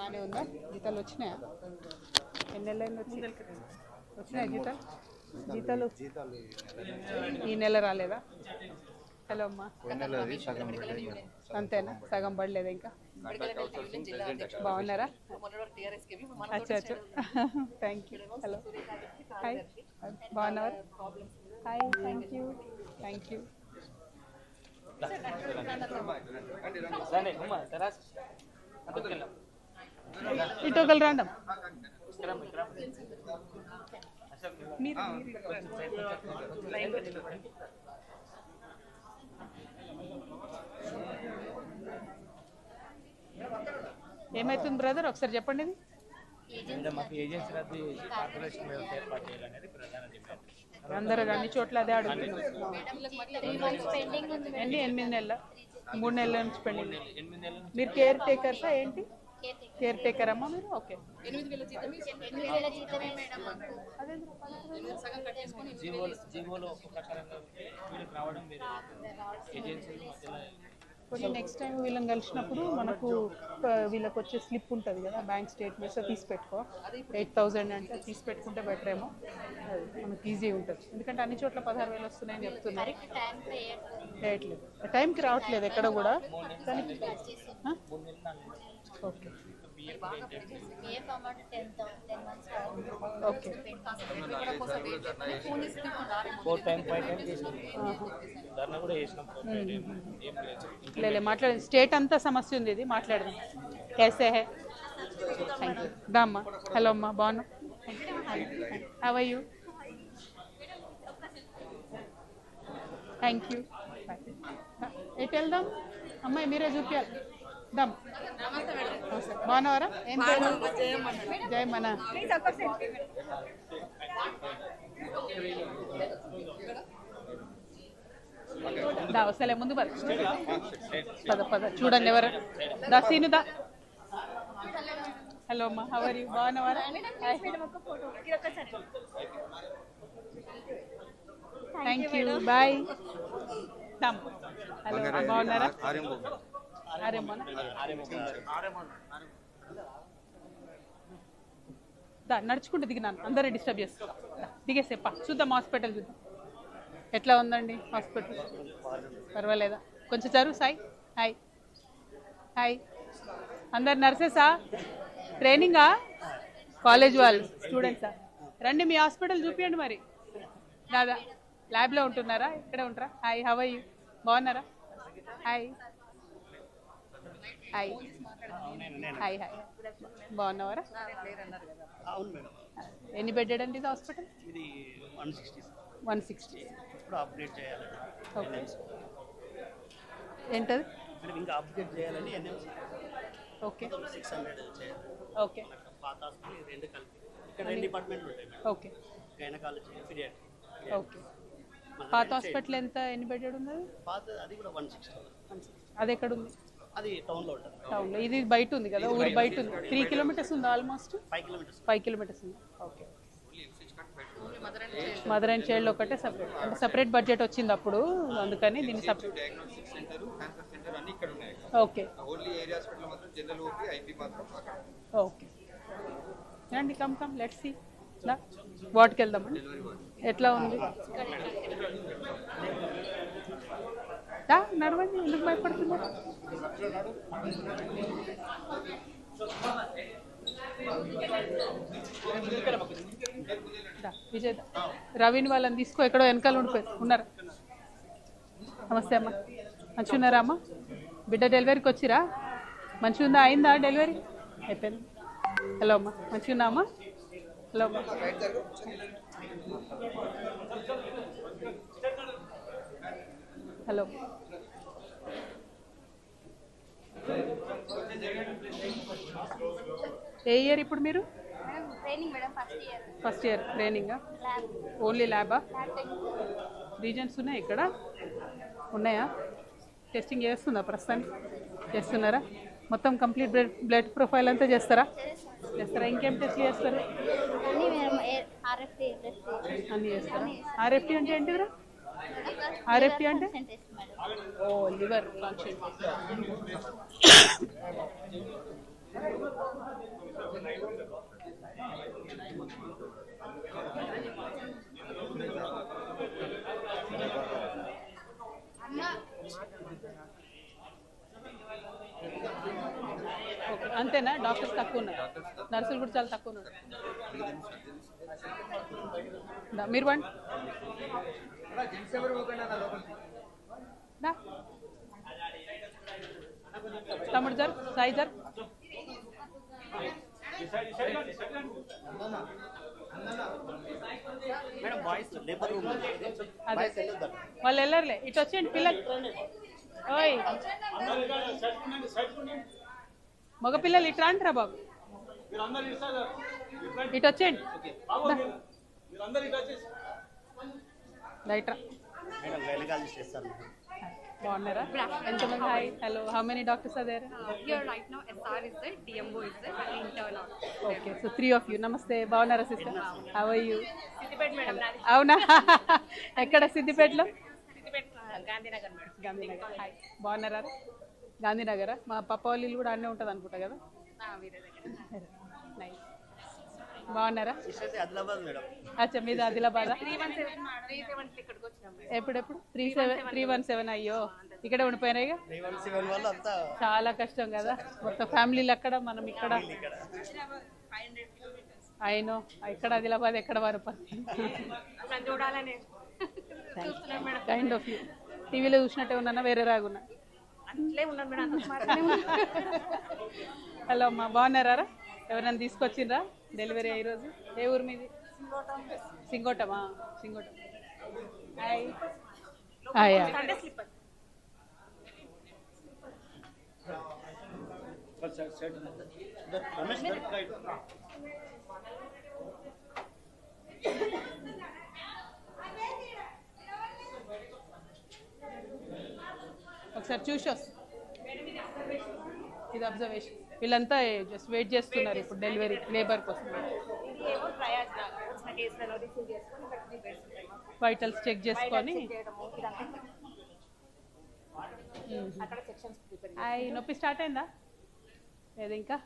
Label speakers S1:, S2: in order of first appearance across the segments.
S1: బాగానే ఉందా? జీతాలు వచ్చినాయా? ఎన్ని నెలలు వచ్చి? వచ్చినాయా జీతాలు జీతాలు ఈ నెల రాలేదా? హలో అమ్మా. అంతేనా? సగం పడలేదా ఇంకా? బాగున్నారా? అచ్చా అచ్చా. థ్యాంక్ యూ హలో హాయ్ బాగున్నారా hi thank you thank you ఇటు ఒకరు రాండం. ఏమైతుంది బ్రదర్? ఒకసారి చెప్పండి. ఇది
S2: అంటే మాకు ఏజెన్సీ రద్దు చేసి కార్పొరేషన్ వ్యవస్థ ఏర్పాటు చేయాలనేది ప్రధాన డిమాండ్.
S1: అందరూ అన్ని చోట్ల అదే అడుగుతున్నారు. ఎన్ని? ఎనిమిది నెలల? మూడు నెలల నుంచి
S2: నుంచి
S1: మీరు కేర్ టేకర్సా ఏంటి? కేర్ టేకర్ అమ్మా మీరు ఓకే
S2: జీవోలు జీవోలో ఒక ప్రకారంగా వీళ్ళకి రావడం వేరే. ఏజెన్సీలు మధ్యలో
S1: కొన్ని నెక్స్ట్ టైం వీళ్ళని కలిసినప్పుడు మనకు వీళ్ళకి వచ్చే స్లిప్ ఉంటుంది కదా బ్యాంక్ స్టేట్మెంట్స్ తీసి పెట్టుకో. ఎయిట్ థౌజండ్ అంటే తీసి పెట్టుకుంటే బెటర్ ఏమో. అది మనకి ఈజీ ఉంటుంది. ఎందుకంటే అన్ని చోట్ల పదహారు వేలు వస్తున్నాయని చెప్తున్నారు. వేయట్లేదు టైంకి రావట్లేదు ఎక్కడ కూడా. కానీ
S2: okay.
S1: Okay.
S2: Four time five time చేసినాం. ధర్నా కూడా చేసినాం ఫోర్ ఫైవ్ టైం ఏం లేదు.
S1: లేలే మాట్లాడండి స్టేట్ అంతా సమస్య ఉంది ఇది. మాట్లాడదాం. కేసే హే. థ్యాంక్ యూ దా అమ్మా. హలో అమ్మా. బాగున్నా హవ్ యూ థ్యాంక్ యూ ఎటు వెళ్దాం? అమ్మాయి మీరే చూపించాలి దమ్ బాగున్నావారా ఏం వస్తలే ముందు పద. పద పద. చూడండి ఎవరు. దా సీను దా. హలో అమ్మా హవర్ యూ బాగున్నావారా థ్యాంక్ యూ బాయ్ దమ్ హలో బాగున్నారా? నడుచుకుంటూ దిగినాను అందరూ డిస్టర్బ్ చేస్తా. దిగేసేప చూద్దాం హాస్పిటల్ చూద్దాం. ఎట్లా ఉందండి హాస్పిటల్ పర్వాలేదా? కొంచెం చదువు సాయి. హాయ్. హాయ్. అందరు నర్సెసా? ట్రైనింగా? కాలేజ్ వాళ్ళు స్టూడెంట్సా రండి మీ హాస్పిటల్ చూపించండి మరి. దాదా ల్యాబ్లో ఉంటున్నారా? ఇక్కడే ఉంటారా? హాయ్ హవ్ యూ బాగున్నారా? హాయ్. హాయ్ హాయ్ హాయ్ బాగున్నావారా?
S3: అవును మేడం
S1: ఎన్ని బెడ్డెడ్ అండి ఇది హాస్పిటల్?
S3: ఇది వన్ సిక్స్టీ
S1: వన్ సిక్స్టీ.
S3: ఇప్పుడు అప్డేట్ చేయాలి.
S1: ఓకే. ఏంటది?
S3: మేడం ఇంకా అప్డేట్ చేయాలని
S1: ఓకే.
S3: సిక్స్ హండ్రెడ్ చేయాలి.
S1: ఓకే.
S3: పాత హాస్పిటల్ రెండు కలిపి. ఇక్కడ రెండు డిపార్ట్మెంట్లు ఉంటాయి madam.
S1: Okay.
S3: Gynaecology paediatry
S1: okay. పాత హాస్పిటల్ ఎంత ఎన్ని బెడ్డెడ్ ఉన్నది
S3: పాత అది కూడా వన్ సిక్స్టీ.
S1: అది ఎక్కడ ఉంది?
S3: అది టౌన్లో ఉంటుంది.
S1: టౌన్లో ఇది బయట ఉంది కదా ఊరు బయట ఉంది. త్రీ కిలోమీటర్స్ ఉంది almost
S3: five kilometres
S1: five kilometres ఉంది. ఓకే మదర్ అండ్ చైల్డ్ ఒకటే సపరేట్ అంటే సపరేట్ బడ్జెట్ వచ్చింది అప్పుడు. అందుకని దీన్ని separate
S4: diagnostic centre cancer centre అన్ని ఇక్కడ ఉన్నాయి.
S1: ఓకే
S4: ఓన్లీ ఏరియా హాస్పిటల్ మాత్రం జనరల్ ఓపీ ఐపీ మాత్రం అక్కడ
S1: ఓకే రండి కమ్ కమ్ లెట్ సి వాటికి వెళ్దామండి ఎట్లా ఉంది? దా, నడవండి ఎందుకు భయపడుతున్నారు? విజయ్ రవిని వాళ్ళని తీసుకో ఎక్కడో వెనకాల ఉండిపోయారు ఉన్నారు. నమస్తే అమ్మ. మంచిగా ఉన్నారా అమ్మ? బిడ్డ డెలివరీకి వచ్చిరా? మంచిగా ఉందా? అయిందా డెలివరీ? అయిపోయింది. హలో అమ్మ మంచిగా ఉన్నా అమ్మా? హలో అమ్మ. హలో. ఏ ఇయర్ ఇప్పుడు మీరు?
S5: First year. ఫస్ట్ ఇయర్
S1: ట్రైనింగా? ఓన్లీ ల్యాబా? రీజన్స్ ఉన్నాయి ఇక్కడ? ఉన్నాయా? టెస్టింగ్ చేస్తుందా ప్రస్తుతానికి? చేస్తున్నారా? మొత్తం కంప్లీట్ బ్లడ్ బ్లడ్ ప్రొఫైల్ అంతా చేస్తారా? చేస్తారా? ఇంకేం టెస్ట్ చేస్తారు?
S5: అన్నీ
S1: చేస్తారా? ఆర్ఎఫ్టీ అంటే ఏంటిదిరా ఆర్ఎఫ్టీ అంటే? ఓ లివర్ ఫంక్షన్ అంతేనా? డాక్టర్స్ తక్కువ ఉన్నారు? నర్సులు కూడా చాలా తక్కువ ఉన్నారు. మీరు పండి. తమ్ముడు జర్ సాయి జర్.
S3: మేడం బాయ్స్ లేబర్ రూమ్
S1: అదే. వాళ్ళు వెళ్ళరులే. ఇటు వచ్చేయండి పిల్లలు. ఓయ్. మగ పిల్లలు ఇటు రాండిరా బాబు. ఇటు వచ్చేయండి. బాగున్నారా ఎంతమంది hi
S6: hello how many doctors are there.
S1: Okay so three of you నమస్తే బాగున్నారా sister how are you
S6: Siddipet madam నాది
S1: అవునా ఎక్కడ సిద్దిపేటలో
S6: సిద్దిపేట గాంధీనగర్ మేడం
S1: గాంధీనగర్ హాయ్ బాగున్నారా గాంధీనగరా మా పప్ప వాళ్ళ ఇల్లు కూడా అన్నీ ఉంటుంది అనుకుంటా కదా
S6: ఆ, వీరే దగ్గర
S1: నైస్ బాగున్నారా? అచ్చా మీది ఆదిలాబాద్? ఎప్పుడెప్పుడు? Three seven three one seven అయ్యో. ఇక్కడే ఉండిపోయినాయి చాలా కష్టం కదా. మొత్తం ఫ్యామిలీలు అక్కడ మనం ఇక్కడ.
S3: ఇక్కడ.
S1: అయినో ఎక్కడ ఆదిలాబాద్ ఎక్కడ వరపతి
S6: మేడం.
S1: కైండ్ ఆఫ్ యూ టీవీలో చూసినట్టే ఉన్నానా? వేరే రాగున్నా
S6: ఉన్నాం? ఉన్నాం
S1: హలో అమ్మా బాగున్నారా? ఎవరైనా తీసుకొచ్చిండ్రా? డెలివరీ అయ్యే రోజు? ఏ ఊరు మీది? సింగోటమా? సింగోటం. హాయ్. హాయ్ ఒకసారి చూసి ఇది అబ్జర్వేషన్ వీళ్ళంతా జస్ట్ వెయిట్ చేస్తున్నారు ఇప్పుడు డెలివరీ లేబర్ కోసం. వైటల్స్ చెక్ చేసుకొని నొప్పి స్టార్ట్ అయిందా? లేదు ఇంకా?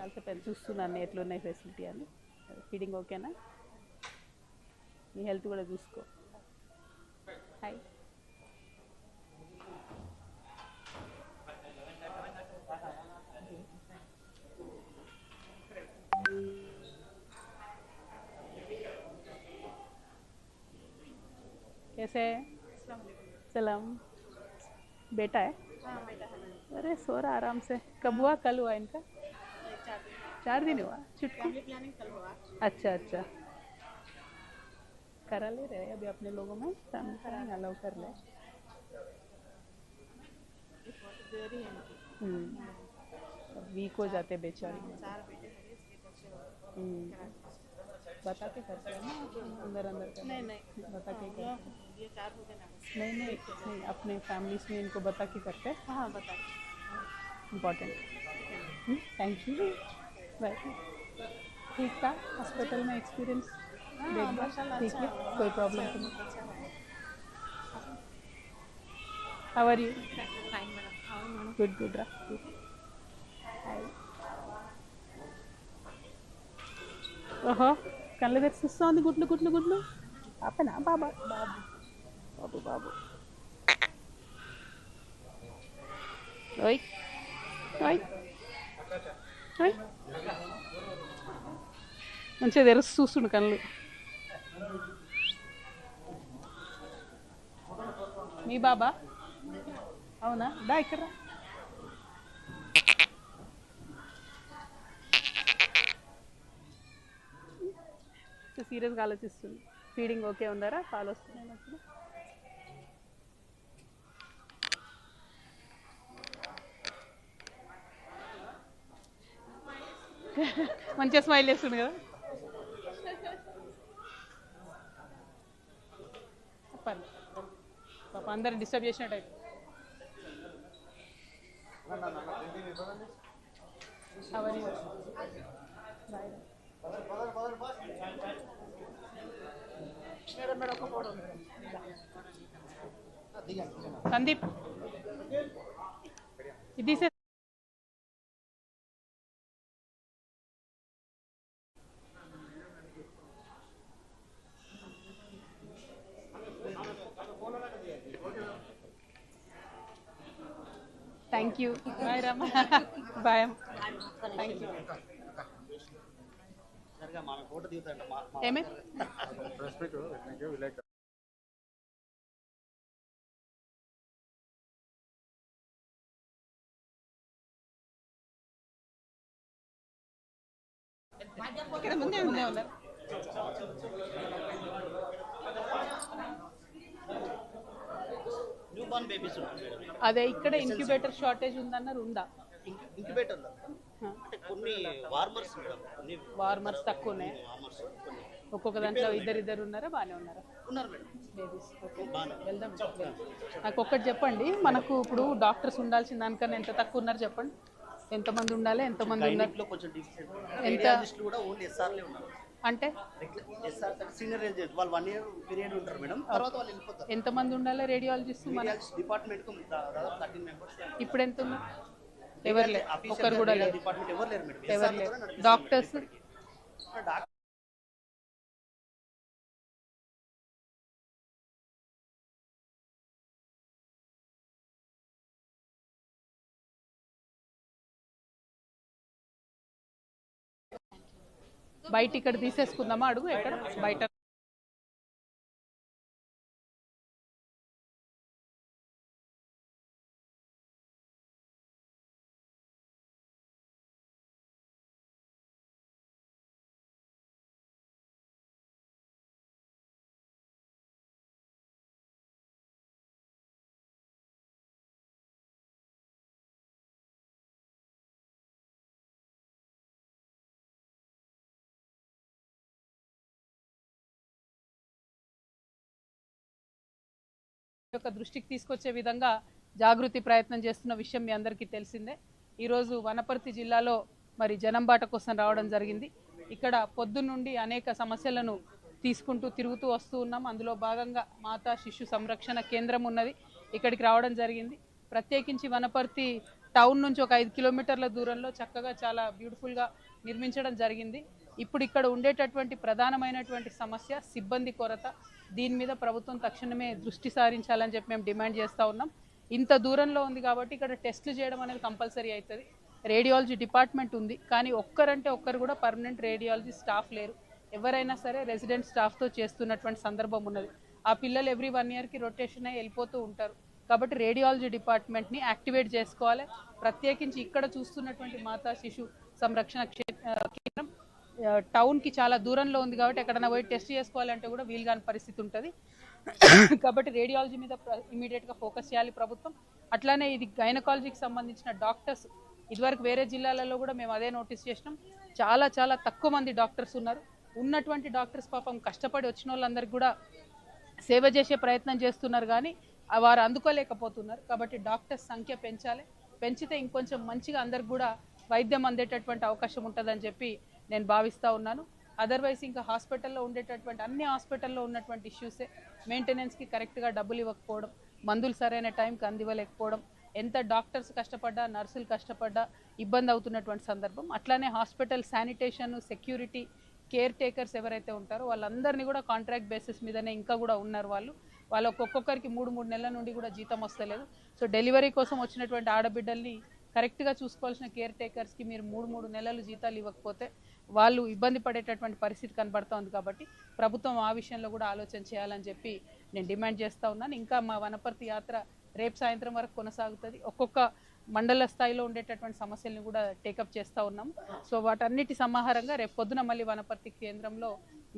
S1: చాలాసేపు ఎదురు చూస్తున్నాను ఎట్లున్నాయి ఫెసిలిటీ అని ఫీడింగ్ ఓకేనా నీ హెల్త్ కూడా చూసుకో హాయ్ कैसे है सलाम बेटा है अरे सो रहा आराम से कब हुआ कल हुआ इनका चार दिन हुआ? छुट्टी? अच्छा अच्छा। करा ले रहे अभी अपने लोगों में? फैमिली प्लानिंग अलाउ कर ले। हम्म। वीक हो जाते बेचारी।
S6: हैं।
S1: हम्म। बता के करते हैं ना अंदर अंदर करते
S6: नहीं नहीं।
S1: बता के करते
S6: ये चार हो गए ना
S1: नहीं नहीं नहीं अपने फैमिलीज़ में इनको बता के करते हैं।
S6: हाँ बताइए
S1: इंपॉर्टेंट थैंक यू बाय ठीक था हॉस्पिटल में एक्सपीरियंस देखभाल ठीक है कोई प्रॉब्लम तो नहीं how are you
S6: fine madam
S1: good good రా హాయ్ ఓహో కళ్ళు తెరిసిస్తోంది గుడ్లు గుడ్లు గుడ్లు పాపనా బాబా బాబు బాబు బాబు ఓయ్ ఓయ్ ఓయ్ మంచిగా తెరిచి చూస్తుండు కళ్ళు. మీ బాబా? అవునా? దా ఇక్కడ సీరియస్గా ఆలోచిస్తుంది. ఫీడింగ్ ఓకే ఉందారా ఫాలో వస్తున్నాయి మంచిగా మంచిగా స్మైల్ చేస్తుంది కదా చెప్పండి పాప అందరిని డిస్టర్బ్ చేసినట్టు అయితే How are you? Bye. Sandeep ఇది తీసే thank you bye Ram bye thank you
S3: సరిగా మన ఫోటో దిగుతాంట మా మా-
S1: ఏమే ఇక్కడ ముందే ముందే ఉన్నారు
S3: బేబీస్
S1: అదే ఇక్కడ ఇంక్యుబేటర్ షార్టేజ్ ఉందన్నారు ఉందా?
S3: ఇంక్యుబేటర్ కొన్ని వార్మర్స్ మేడం కొన్ని
S1: వార్మర్స్ తక్కువనే. ఒక్కొక్క దాంట్లో ఇద్దరిద్దరు ఉన్నారా? బాగానే ఉన్నారా?
S3: ఉన్నారు మేడం.
S1: బేబీస్ ఓకే
S3: బాగానే
S1: వెళ్దాం. నాకు ఒక్కటి చెప్పండి. మనకు ఇప్పుడు డాక్టర్స్ ఉండాల్సిన దానికన్నా ఎంత తక్కువ ఉన్నారు చెప్పండి? ఎంతమంది ఉండాలి? ఎంతమంది ఉన్నారు? ఎంత?
S3: కూడా ఓన్లీ ఎస్ఆర్లే ఉన్నారు.
S1: అంటే?
S3: సీనియర్ వాళ్ళు వన్ ఇయర్ పీరియడ్ ఉంటారు మేడం. తర్వాత వాళ్ళు వెళ్ళిపోతారు.
S1: ఎంతమంది ఉండాలి రేడియాలజిస్ట్ మన
S3: డిపార్ట్మెంట్
S1: ఇప్పుడు ఎంత ఉంది ఎవరు లేరు ఒక్కరు కూడా లేరు.
S3: డిపార్ట్మెంట్ ఎవరు లేరు మేడం.
S1: ఎవరు లేరు. డాక్టర్స్ బయట ఇక్కడ తీసేసుకుందామా? అడుగు ఎక్కడ? బయట. యొక్క దృష్టికి తీసుకొచ్చే విధంగా జాగృతి ప్రయత్నం చేస్తున్న విషయం మీ అందరికీ తెలిసిందే. ఈరోజు వనపర్తి జిల్లాలో మరి జనంబాట కోసం రావడం జరిగింది. ఇక్కడ పొద్దున్నుండి అనేక సమస్యలను తీసుకుంటూ తిరుగుతూ వస్తూ ఉన్నాం. అందులో భాగంగా మాతా శిశు సంరక్షణ కేంద్రం ఉన్నది. ఇక్కడికి రావడం జరిగింది. ప్రత్యేకించి వనపర్తి టౌన్ నుంచి ఒక ఐదు కిలోమీటర్ల దూరంలో చక్కగా చాలా బ్యూటిఫుల్గా నిర్మించడం జరిగింది. ఇప్పుడు ఇక్కడ ఉండేటటువంటి ప్రధానమైనటువంటి సమస్య సిబ్బంది కొరత. దీని మీద ప్రభుత్వం తక్షణమే దృష్టి సారించాలని చెప్పి మేము డిమాండ్ చేస్తూ ఉన్నాం. ఇంత దూరంలో ఉంది కాబట్టి ఇక్కడ టెస్టులు చేయడం అనేది కంపల్సరీ అవుతుంది. రేడియాలజీ డిపార్ట్మెంట్ ఉంది కానీ ఒక్కరంటే ఒక్కరు కూడా పర్మనెంట్ రేడియాలజీ స్టాఫ్ లేరు. ఎవరైనా సరే రెసిడెంట్ స్టాఫ్తో చేస్తున్నటువంటి సందర్భం ఉన్నది. ఆ పిల్లలు ఎవ్రీ వన్ ఇయర్కి రొటేషన్ అయ్యి వెళ్ళిపోతూ ఉంటారు. కాబట్టి రేడియాలజీ డిపార్ట్మెంట్ని యాక్టివేట్ చేసుకోవాలి. ప్రత్యేకించి ఇక్కడ చూస్తున్నటువంటి మాతా శిశు సంరక్షణ క్షే- టౌన్కి చాలా దూరంలో ఉంది కాబట్టి ఎక్కడైనా పోయి టెస్ట్ చేసుకోవాలంటే కూడా వీలు కాని పరిస్థితి ఉంటుంది. కాబట్టి రేడియాలజీ మీద ఇమీడియట్గా ఫోకస్ చేయాలి ప్రభుత్వం. అట్లానే ఇది గైనకాలజీకి సంబంధించిన డాక్టర్స్ ఇదివరకు వేరే జిల్లాలలో కూడా మేము అదే నోటీస్ చేసినాం. చాలా చాలా తక్కువ మంది డాక్టర్స్ ఉన్నారు. ఉన్నటువంటి డాక్టర్స్ పాపం కష్టపడి వచ్చిన వాళ్ళందరికీ కూడా సేవ చేసే ప్రయత్నం చేస్తున్నారు కానీ వారు అందుకోలేకపోతున్నారు. కాబట్టి డాక్టర్స్ సంఖ్య పెంచాలి. పెంచితే ఇంకొంచెం మంచిగా అందరికి కూడా వైద్యం అందేటటువంటి అవకాశం ఉంటుందని చెప్పి నేను భావిస్తూ ఉన్నాను. అదర్వైజ్ ఇంకా హాస్పిటల్లో ఉండేటటువంటి అన్ని హాస్పిటల్లో ఉన్నటువంటి ఇష్యూసే. మెయింటెనెన్స్కి కరెక్ట్గా డబ్బులు ఇవ్వకపోవడం మందులు సరైన టైంకి అందివ్వలేకపోవడం ఎంత డాక్టర్స్ కష్టపడ్డా నర్సులు కష్టపడ్డా ఇబ్బంది అవుతున్నటువంటి సందర్భం. అట్లానే hospital sanitation security caretakers ఎవరైతే ఉంటారో వాళ్ళందరినీ కూడా కాంట్రాక్ట్ బేసిస్ మీదనే ఇంకా కూడా ఉన్నారు వాళ్ళు. వాళ్ళకి ఒక్కొక్కరికి మూడు మూడు నెలల నుండి కూడా జీతం వస్తలేదు. సో డెలివరీ కోసం వచ్చినటువంటి ఆడబిడ్డల్ని కరెక్ట్గా చూసుకోవాల్సిన కేర్ టేకర్స్కి మీరు మూడు మూడు నెలలు జీతాలు ఇవ్వకపోతే వాళ్ళు ఇబ్బంది పడేటటువంటి పరిస్థితి కనబడుతోంది కాబట్టి ప్రభుత్వం ఆ విషయంలో కూడా ఆలోచన చేయాలని చెప్పి నేను డిమాండ్ చేస్తూ ఉన్నాను. ఇంకా మా వనపర్తి యాత్ర రేపు సాయంత్రం వరకు కొనసాగుతుంది. ఒక్కొక్క మండల స్థాయిలో ఉండేటటువంటి సమస్యల్ని కూడా టేకప్ చేస్తూ ఉన్నాం. సో వాటన్నిటి సమాహారంగా రేపు పొద్దున మళ్ళీ వనపర్తి కేంద్రంలో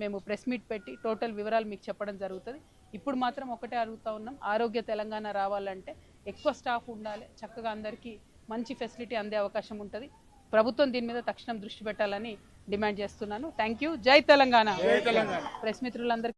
S1: మేము ప్రెస్ మీట్ పెట్టి టోటల్ వివరాలు మీకు చెప్పడం జరుగుతుంది. ఇప్పుడు మాత్రం ఒకటే అడుగుతా ఉన్నాం. ఆరోగ్య తెలంగాణ రావాలంటే ఎక్కువ స్టాఫ్ ఉండాలి. చక్కగా అందరికీ మంచి ఫెసిలిటీ అందే అవకాశం ఉంటుంది. ప్రభుత్వం దీని మీద తక్షణం దృష్టి పెట్టాలని డిమాండ్ చేస్తున్నాను. థ్యాంక్ యూ జై తెలంగాణ. ప్రెస్ మిత్రులందరికీ